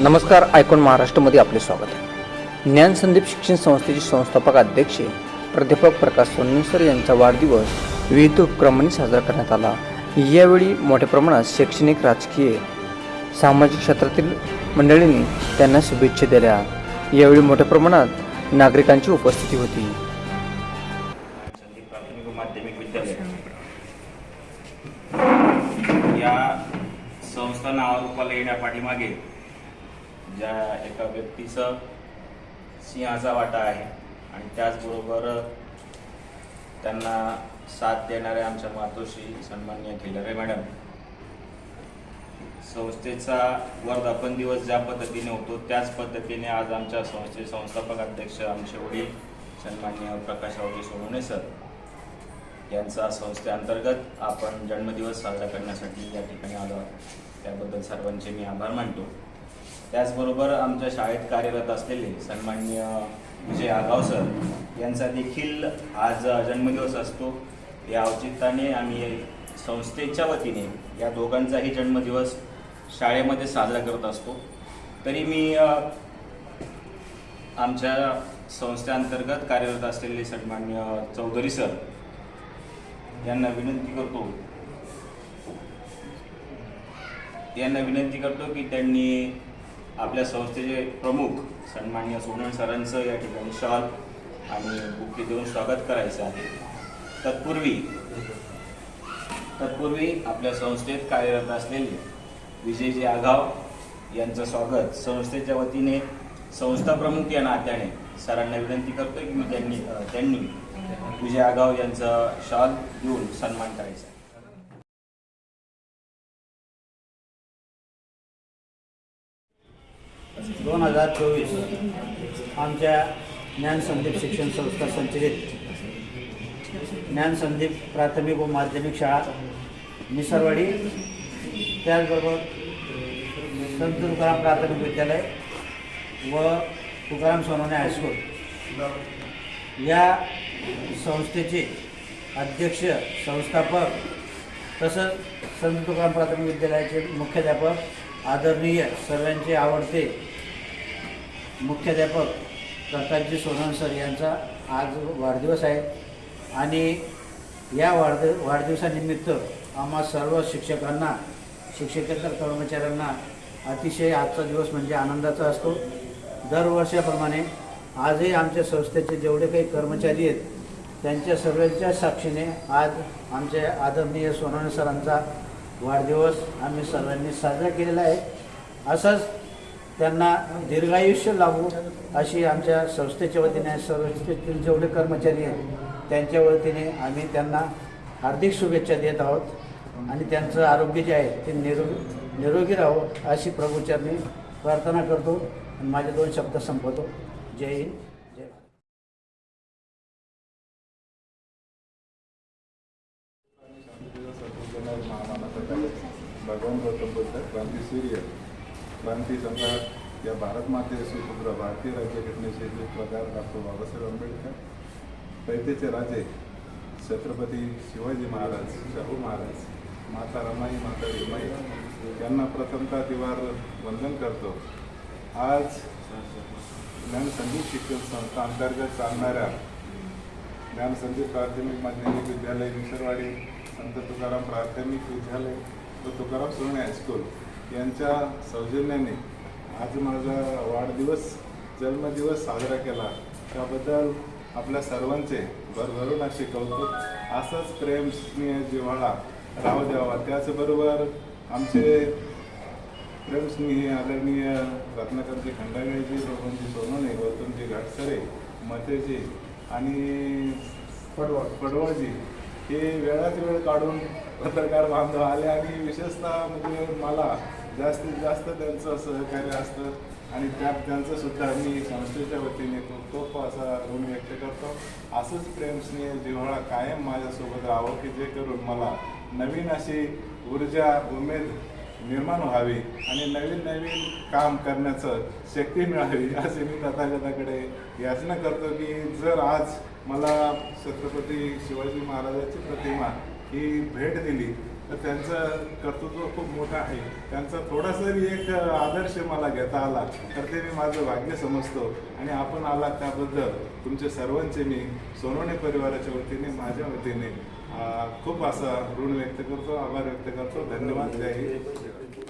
नमस्कार आयकॉन महाराष्ट्रामध्ये आपले स्वागत आहे. ज्ञान संदीप शिक्षण संस्थेचे संस्थापक अध्यक्ष प्राध्यापक प्रकाश सोनसर यांचा वाढदिवस विविध उपक्रमांनी साजरा करण्यात आला. यावेळी मोठ्या प्रमाणात शैक्षणिक राजकीय सामाजिक क्षेत्रातील मंडळींनी त्यांना शुभेच्छा दिल्या. यावेळी मोठ्या प्रमाणात नागरिकांची उपस्थिती होती. या संस्था नावारूपाला येण्यापाठीमागे ज्या एका व्यक्तीचं सिंहाचा वाटा आहे आणि त्याचबरोबर त्यांना साथ देणाऱ्या आमच्या मातोश्री सन्मान्य खिलरे मॅडम. संस्थेचा वर्धापन दिवस ज्या पद्धतीने होतो त्याच पद्धतीने आज आमच्या संस्थेचे संस्थापक अध्यक्ष आमचे वडील सन्मान्य प्रकाशरावजी सोनवणे सर यांचा संस्थेअंतर्गत आपण जन्मदिवस साजरा करण्यासाठी या ठिकाणी आलो त्याबद्दल सर्वांचे मी आभार मानतो. त्याचबरोबर आमच्या शाळेत कार्यरत असलेले सन्मान्य विजय आगाव सर यांचा देखील आज जन्मदिवस असतो. या औचित्याने आम्ही संस्थेच्या वतीने या दोघांचाही जन्मदिवस शाळेमध्ये साजरा करत असतो. तरी मी आमच्या संस्थेअंतर्गत कार्यरत असलेले सन्मान्य चौधरी सर यांना विनंती करतो. यांना विनंती करतो की त्यांनी आपल्या संस्थेचे प्रमुख सन्मान्य सोनण सरांचं या ठिकाणी शॉल आणि बुके देऊन स्वागत करायचं आहे. तत्पूर्वी तत्पूर्वी आपल्या संस्थेत कार्यरत असलेले विजयजी आघाव यांचं स्वागत संस्थेच्या वतीने संस्था प्रमुख या नात्याने सरांना विनंती करतो की मी त्यांनी त्यांनी विजय आगाव यांचा शॉल देऊन सन्मान करायचा दोन हजार चोवीस आमच्या ज्ञानसंदीप शिक्षण संस्था संचलित ज्ञान संदीप प्राथमिक व माध्यमिक शाळा निसरवाडी. त्याचबरोबर संत तुकाराम प्राथमिक विद्यालय व तुकाराम सोनवणे हायस्कूल. या संस्थेचे अध्यक्ष संस्थापक तसंच संत तुकाराम प्राथमिक विद्यालयाचे मुख्याध्यापक आदरणीय सर्वांचे आवडते मुख्याध्यापक प्रकाशजी सोनन सर यांचा आज वाढदिवस आहे. आणि या वाढद वाढदिवसानिमित्त आम्हा सर्व शिक्षकांना शिक्षकेतर कर्मचाऱ्यांना अतिशय आजचा दिवस म्हणजे आनंदाचा असतो. दरवर्षाप्रमाणे आजही आमच्या संस्थेचे जेवढे काही कर्मचारी आहेत त्यांच्या सर्वांच्या साक्षीने आज आमच्या आदरणीय सोनवणे सरांचा वाढदिवस आम्ही सर्वांनी साजरा केलेला आहे. असंच त्यांना दीर्घायुष्य लावू अशी आमच्या संस्थेच्या वतीने संस्थेतील जेवढे कर्मचारी आहेत त्यांच्या वतीने आम्ही त्यांना हार्दिक शुभेच्छा देत आहोत. आणि त्यांचं आरोग्य जे आहे ते निरो निरोगी राहो अशी प्रभूचरणी प्रार्थना करतो. आणि माझे दोन शब्द संपवतो. जय हिंद. गौतम क्रांती सूर्य सम्राट या भारत माते सुपुत्र भारतीय राज्यघटनेचे जे प्रकार डॉक्टर बाबासाहेब आंबेडकर पैतेचे राजे छत्रपती शिवाजी महाराज शाहू महाराज माता रमाई माता रिमाई यांना प्रथमता दिवार वंदन करतो. आज ज्ञान संगीत शिक्षण संस्था अंतर्गत चालणाऱ्या ज्ञानसंदीप प्राथमिक माध्यमिक विद्यालय मिसरवाडी संत तुकाराम प्राथमिक विद्यालय व तुकाराम सोने हायस्कूल यांच्या सौजन्याने आज माझा वाढदिवस जन्मदिवस साजरा केला. त्याबद्दल आपल्या सर्वांचे भरभरून असे कौतुक असंच प्रेम स्नेह जिव्हाळा राहू द्यावा. त्याचबरोबर आमचे प्रेमस्नेही आदरणीय रत्नाकरजी खंडागळेजी रोहनजी सोनोने गौतमजी घाटसरे मतेजी आणि पडवळ पडवळजी हे वेळात वेळ काढून पत्रकार बांधव आले आणि विशेषतः म्हणजे मला जास्तीत जास्त त्यांचं सहकार्य असतं आणि त्यात त्यांचं सुद्धा मी संस्थेच्या वतीने तो तो असा ऋण व्यक्त करतो. असंच प्रेमस्नेह जिव्हाळा कायम माझ्यासोबत राहावं की जे करून मला नवीन अशी ऊर्जा उमेद निर्माण व्हावी आणि नवीन नवीन काम करण्याचं शक्ती मिळावी असे मी तथागताकडे याचना करतो की जर आज मला छत्रपती शिवाजी महाराजाची प्रतिमा ही भेट दिली तर त्यांचं कर्तृत्व खूप मोठं आहे. त्यांचा थोडासा जरी एक आदर्श मला घेता आला तर ते मी माझं भाग्य समजतो. आणि आपण आला त्याबद्दल तुमचे सर्वांचे मी सोनवणे परिवाराच्या वतीने माझ्या वतीने खूप असा ऋण व्यक्त करतो आभार व्यक्त करतो. धन्यवाद. जय हिंद.